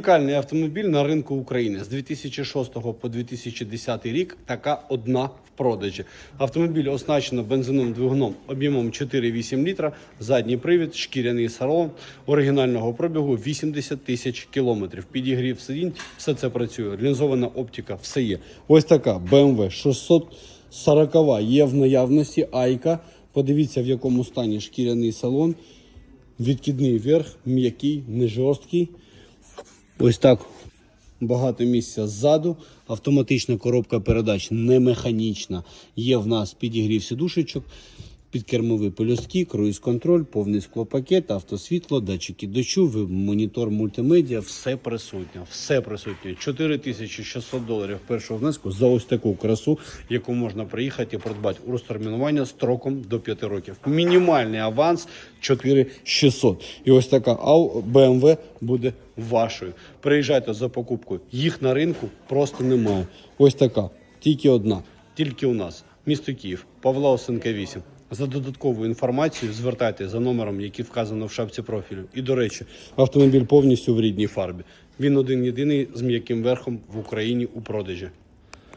Унікальний автомобіль на ринку України з 2006 по 2010 рік. Така одна в продажі. Автомобіль оснащено бензиновим двигуном об'ємом 4,8 літра, задній привід, шкіряний салон, оригінального пробігу 80 тисяч кілометрів. Підігрів сидінь, все це працює. Лінзована оптика, все є. Ось така BMW 640 є в наявності. Айка. Подивіться, в якому стані шкіряний салон. Відкидний верх, м'який, не жорсткий. Ось так багато місця ззаду. Автоматична коробка передач не механічна. Є в нас підігрів сідушечок, підкермові пелюстки, круїз-контроль, повний склопакет, автосвітло, датчики дощу, монітор мультимедіа, все присутнє. Все присутнє. 4600 доларів першого внеску за ось таку красу, яку можна приїхати і придбати у розтермінування строком до 5 років. Мінімальний аванс 4600. І ось така ау BMW буде вашою. Приїжджайте за покупкою. Їх на ринку просто немає. Ось така, тільки одна, тільки у нас. Місто Київ, Павла Осенка 8. За додаткову інформацію звертайте за номером, який вказано в шапці профілю. І до речі, автомобіль повністю в рідній фарбі. Він один єдиний з м'яким верхом в Україні у продажі.